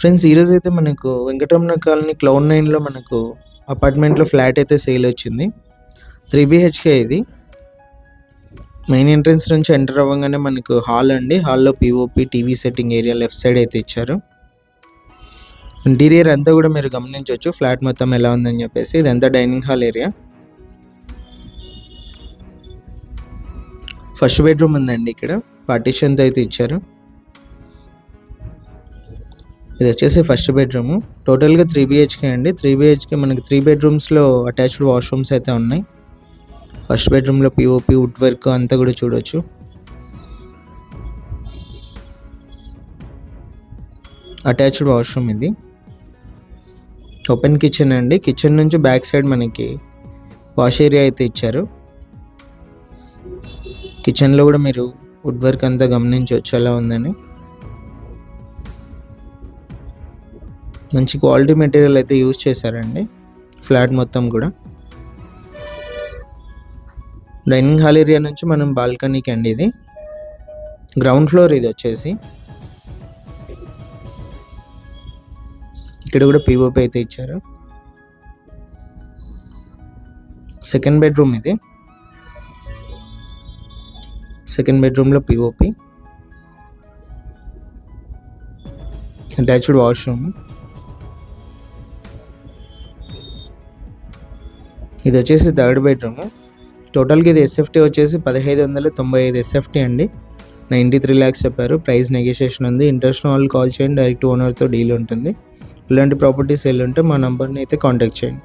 Friends ఈరోజు అయితే మనకు వెంకటరమణ కాలనీ క్లౌడ్ నైన్లో మనకు అపార్ట్మెంట్లో ఫ్లాట్ అయితే సేల్ వచ్చింది. త్రీ బిహెచ్కే ఇది. మెయిన్ ఎంట్రన్స్ నుంచి ఎంటర్ అవ్వగానే మనకు హాల్ అండి. హాల్లో POP TV setting area left side అయితే ఇచ్చారు. ఇంటీరియర్ అంతా కూడా మీరు గమనించవచ్చు. ఫ్లాట్ మొత్తం ఎలా ఉందని చెప్పేసి ఇదంతా dining hall area first bedroom ఉందండి ఇక్కడ. పార్టీషన్తో అయితే ఇచ్చారు. ఇది వచ్చేసి ఫస్ట్ బెడ్రూమ్ టోటల్గా త్రీ బిహెచ్కే అండి. త్రీ బిహెచ్కే మనకి త్రీ బెడ్రూమ్స్లో అటాచ్డ్ వాష్రూమ్స్ అయితే ఉన్నాయి. ఫస్ట్ బెడ్రూమ్లో పిఓపి వుడ్ వర్క్ అంతా కూడా చూడొచ్చు. అటాచ్డ్ వాష్రూమ్ ఇది. ఓపెన్ కిచెన్ అండి. కిచెన్ నుంచి బ్యాక్ సైడ్ మనకి వాష్ ఏరియా అయితే ఇచ్చారు. కిచెన్లో కూడా మీరు వుడ్ వర్క్ అంతా గమనించవచ్చు. ఎలా ఉందని. మంచి క్వాలిటీ మెటీరియల్ అయితే యూజ్ చేశారండి. ఫ్లాట్ మొత్తం కూడా. డైనింగ్ హాల్ ఏరియా నుంచి మనం బాల్కనీకి అండి ఇది. గ్రౌండ్ ఫ్లోర్ ఇది వచ్చేసి. ఇక్కడ కూడా పిఓపి అయితే ఇచ్చారు. సెకండ్ బెడ్రూమ్ ఇది. సెకండ్ బెడ్రూమ్లో పిఓపి అటాచ్డ్ వాష్రూమ్. ఇది వచ్చేసి థర్డ్ బెడ్రూమ్. టోటల్గా ఇది ఎస్ఎఫ్టీ వచ్చేసి పదిహేదు వందల తొంభై ఐదు ఎస్ఎఫ్టీ అండి. నైంటీ త్రీ ల్యాక్స్ చెప్పారు. ప్రైస్ నెగోషియేషన్ ఉంది. ఇంట్రెస్ట్ వాళ్ళు కాల్ చేయండి. డైరెక్ట్ ఓనర్తో డీల్ ఉంటుంది. ఇలాంటి ప్రాపర్టీస్ వెళ్ళి ఉంటే మా నంబర్ని అయితే కాంటాక్ట్ చేయండి.